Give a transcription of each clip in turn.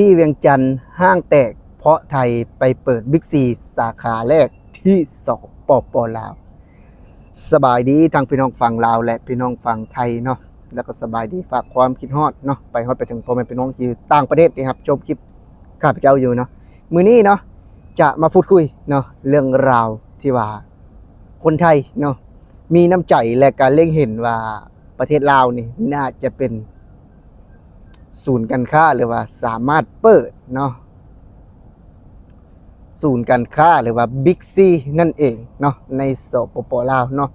ที่เวียงจันทร์ห้างแตก เพราะไทยไปเปิดบิ๊กซีสาขาแรกที่สปปลาว สบายดีทางพี่น้องฝั่งลาวและพี่น้องฝั่งไทยเนาะแล้วก็สบายดีฝากความคิดฮอดเนาะไปฮอดไปถึงพ่อแม่พี่น้องที่ต่างประเทศนะครับชมคลิปข้าพเจ้าอยู่เนาะมือนี้เนาะจะมาพูดคุยเนาะเรื่องราวที่ว่าคนไทยเนาะมีน้ำใจและการเล็งเห็นว่าประเทศลาวนี่น่าจะเป็น ศูนย์การค้าหรือว่าสามารถเปิดเนาะศูนย์การค้าหรือว่าบิ๊กซีนั่นเองเนาะในสปปลาวเนาะ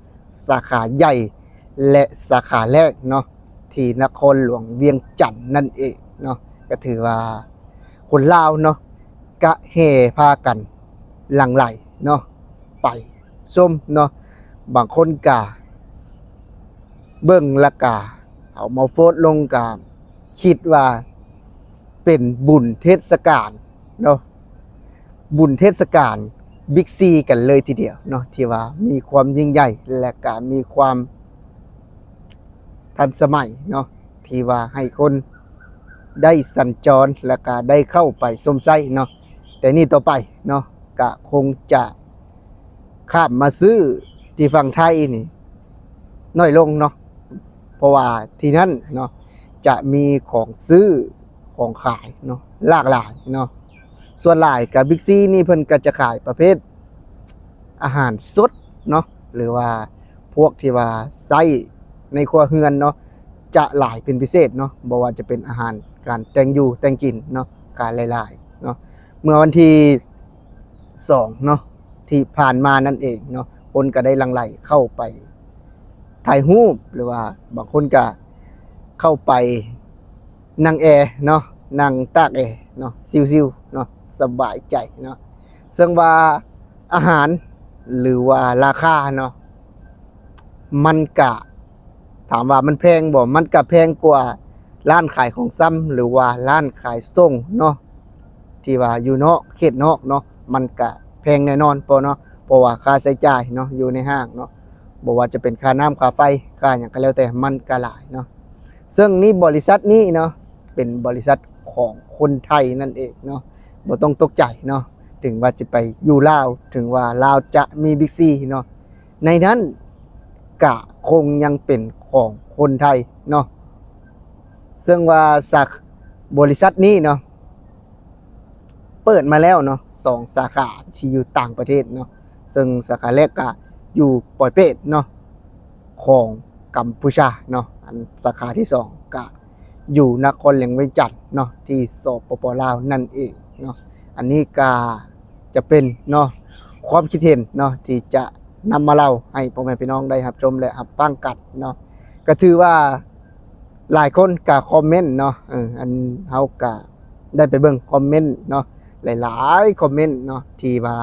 สาขาใหญ่และสาขาแรกเนาะที่นครหลวงเวียงจันทน์นั่นเองเนาะก็ถือว่าคนลาวเนาะกะเฮพากันหลังไหลเนาะไปส้มเนาะบางคนกะเบิ่งละกะเอามาโพสต์ลงกะ คิดว่าเป็นบุญเทศกาลเนาะบุญเทศกาลบิ๊กซีกันเลยทีเดียวเนาะที่ว่ามีความยิ่งใหญ่และก็มีความทันสมัยเนาะที่ว่าให้คนได้สัญจรและก็ได้เข้าไปสมไส้เนาะแต่นี่ต่อไปเนาะก็คงจะข้ามมาซื้อที่ฝั่งไทยนี่น้อยลงเนาะเพราะว่าที่นั่นเนาะ จะมีของซื้อของขายเนาะหลากหลายเนาะส่วนหลายกับบิ๊กซีนี่เพิ่นก็จะขายประเภทอาหารสดเนาะหรือว่าพวกที่ว่าไส้ในครัวเรือนเนาะจะหลายเป็นพิเศษเนาะบ่ว่าจะเป็นอาหารการแต่งอยู่แต่งกินเนาะการหลายๆเนาะเมื่อวันที่สองเนาะที่ผ่านมานั่นเองเนาะคนก็ได้ลังไหลเข้าไปถ่ายรูปหรือว่าบางคนก็ เข้าไปนั่งแอร์เนาะนั่งตากแอร์เนาะซิวๆเนาะสบายใจเนาะซึ่งว่าอาหารหรือว่าราคาเนาะมันกะถามว่ามันแพงบ่มันกะแพงกว่าร้านขายของซ้ำหรือว่าร้านขายส่งเนาะที่ว่าอยู่นอกเขตนอกเนาะมันกะแพงแน่นอนเพราะเนาะเพราะว่าค่าใช้จ่ายเนาะอยู่ในห้างเนาะบ่ว่าจะเป็นค่าน้ำค่าไฟค่าหยังก็แล้วแต่มันก็หลายเนาะ ซึ่งนี่บริษัทนี้เนาะเป็นบริษัทของคนไทยนั่นเองเนาะบ่ต้องตกใจเนาะถึงว่าจะไปอยู่ลาวถึงว่าลาวจะมีบิ๊กซีเนาะในนั้นกะคงยังเป็นของคนไทยเนาะซึ่งว่าสักบริษัทนี้เนาะเปิดมาแล้วเนาะสองสาขาที่อยู่ต่างประเทศเนาะซึ่งสาขาแรกก็อยู่ปอยเปตเนาะของ กัมพูชาเนาะอันสาขาที่สองก็อยู่นครเหลงเวียงจันทน์เนาะที่สปปลาวนั่นเองเนาะอันนี้ก็จะเป็นเนาะความคิดเห็นเนาะที่จะนำมาเล่าให้พ่อแม่พี่น้องได้รับชมและรับฟังกันเนาะก็ถือว่าหลายคนก็คอมเมนต์เนาะเอออันเฮาก็ได้ไปเบิ่งคอมเมนต์เนาะหลายๆคอมเมนต์เนาะที่ว่า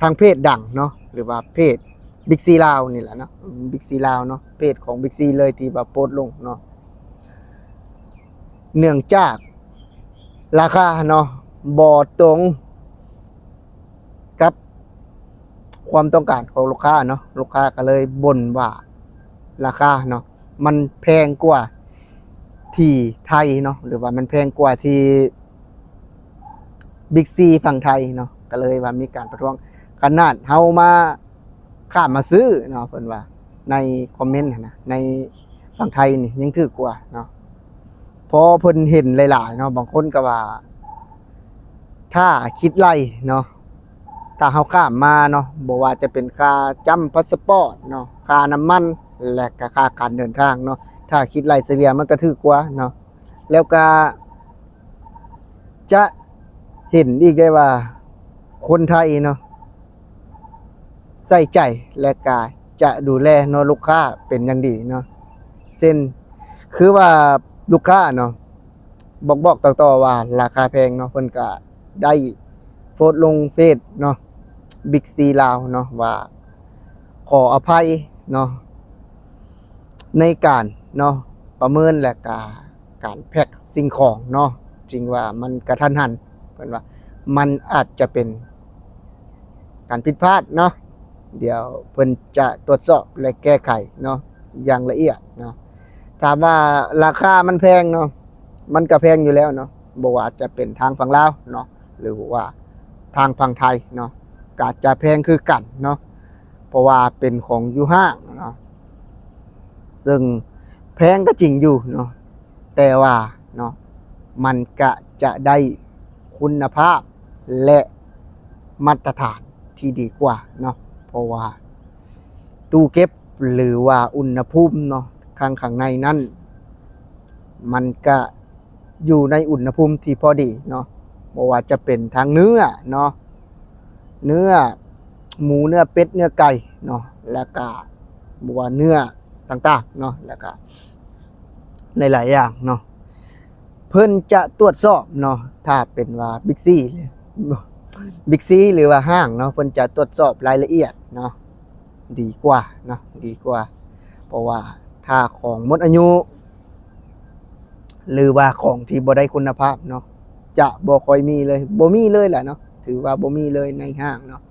ทางเพจดังเนาะหรือว่าเพจ บิ๊กซีลาวนี่แหละเนาะบิ๊กซีลาวเนาะเพจของบิ๊กซีเลยที่แบบโพสลงเนาะเนื่องจาก ราคาเนาะบอตรงกับ ความต้องการของลูกค้าเนาะลูกค้าก็เลยบ่นว่า ราคาเนาะมันแพงกว่าที่ไทยเนาะหรือว่ามันแพงกว่าที่บิ๊กซีฝั่งไทยเนาะก็เลยว่ามีการประท้วงขนาดเฮามา ข้ามมาซื้อเนาะเพิ่นว่า ในคอมเมนต์นะในฝั่งไทยนี่ยังถือกว่าเนาะพอเพิ่นเห็นหลายๆเนาะบางคนก็ว่า ถ้าคิดไล่เนาะถ้าเฮาข้ามมาเนาะบ่ว่าจะเป็นค่าจำพาสปอร์ตเนาะค่าน้ำมันและก็ค่าการเดินทางเนาะถ้าคิดไล่เฉลี่ยมันก็ถือกว่าเนาะแล้วก็จะเห็นอีกได้ว่าคนไทยเนาะ ใส่ใจและกาจะดูแลเนาะลูกค้าเป็นอย่างดีเนาะเส้นคือว่าลูกค้าเนาะบอกบอกต่อๆว่า ราคาแพงเนาะเพิ่นก็ได้โพสต์ลงเฟซเนาะบิ๊กซีลาวเนาะว่า ขออภัยเนาะในการเนาะประเมินและกาการแพ็คสิ่งของเนาะจริงว่ามันกระทันหันเพิ่นว่า มันอาจจะเป็นการผิดพลาดเนาะ เดี๋ยวเพิ่นจะตรวจสอบและแก้ไขเนาะอย่างละเอียดเนาะถามว่าราคามันแพงเนาะมันก็แพงอยู่แล้วเนาะบ่ว่าจะเป็นทางฝั่งลาวเนาะหรือว่าทางฝั่งไทยเนาะก็จะแพงคือกันเนาะเพราะว่าเป็นของยูห้างเนาะซึ่งแพงก็จริงอยู่เนาะแต่ว่าเนาะมันก็จะได้คุณภาพและมาตรฐานที่ดีกว่าเนาะ ราะว่า ตู้เก็บหรือว่าอุณหภูมิเนาะข้างข้างในนั้นมันก็อยู่ในอุณหภูมิที่พอดีเนาะบ่ว่าจะเป็นทางเนื้อเนาะเนื้อหมูเนื้อเป็ดเนื้อไก่เนาะแล้วก็บัวเนื้อต่างๆเนาะแล้วก็ในหลายๆอย่างเนาะเพิ่นจะตรวจสอบเนาะถ้าเป็นว่าบิ๊กซี่ บิ๊กซีหรือว่าห้างเนาะเพิ่นจะตรวจสอบรายละเอียดเนาะดีกว่าเนาะดีกว่า เพราะว่าถ้าของหมดอายุ หรือว่าของที่บ่ได้คุณภาพเนาะจะบ่ค่อยมีเลยบ่มีเลยแหละเนาะถือว่าบ่มีเลยในห้างเนาะ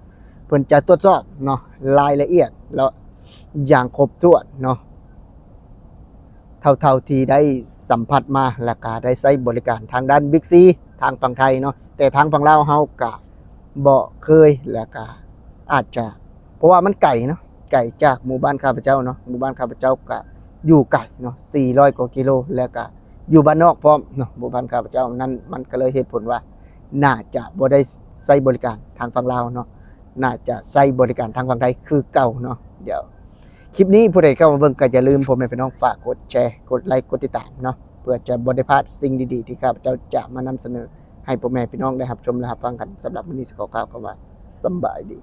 เพิ่นจะตรวจสอบเนาะรายละเอียดแล้วอย่างครบถ้วนเนาะเท่าๆที่ได้สัมผัสมาและก็ได้ใช้บริการทางด้านบิ๊กซีทางฝั่งไทยเนาะแต่ทางฝั่งลาวเฮาก็ บ่เคยและก็อาจจะ เพราะว่ามันไก่เนาะไก่จากหมู่บ้านข้าพเจ้าเนาะหมู่บ้านข้าพเจ้าก็อยู่ไก่เนาะ400กว่ากิโลแล้วก็อยู่บ้านนอกพร้อมเนาะหมู่บ้านข้าพเจ้านั่นมันก็เลยเหตุผลว่า น่าจะบ่ได้ใช้บริการทางฝั่งลาวเนาะน่าจะใช้บริการทางฝั่งไทยคือเก่าเนาะเดี๋ยวคลิปนี้ผู้ใดเข้ามาเบิ่งก็อย่าลืมผมให้พี่น้องฝากกดแชร์กดไลค์กดติดตามเนาะเพื่อจะบ่ได้พลาดสิ่งดีๆ ที่ข้าพเจ้าจะมานำเสนอ ให้พ่อแม่พี่น้องได้รับชมและรับฟังกันสำหรับวันนี้สิขอกล่าวคำว่าสำบายดี